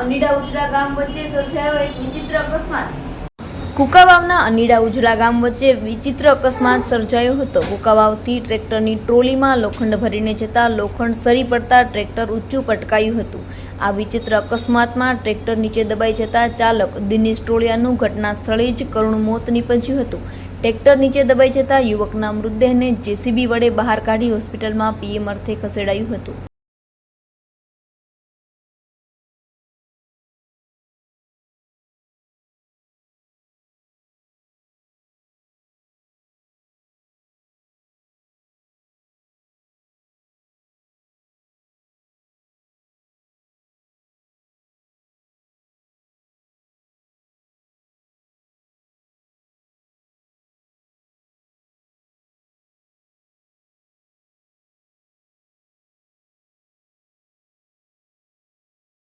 અનીડા ઉજડા ગામ વચ્ચે સર્જાયો એક વિચિત્ર અકસ્માત. કુકાવાવના અનીડા ઉજળા ગામ વચ્ચે વિચિત્ર અકસ્માત સર્જાયો હતો. કુકાવાવથી ટ્રેક્ટરની ટ્રોલીમાં લોખંડ ભરીને જતા લોખંડ સરી પડતા ટ્રેક્ટર ઊંચું પટકાયું હતું. આ વિચિત્ર અકસ્માતમાં ટ્રેક્ટર નીચે દબાઈ જતા ચાલક દિનેશ ટોળિયાનું ઘટના સ્થળે જ કરુણ મોત નીપજ્યું હતું. ટ્રેક્ટર નીચે દબાઈ જતા યુવકના મૃતદેહને જેસીબી વડે બહાર કાઢી હોસ્પિટલમાં પીએમ અર્થે ખસેડાયું હતું.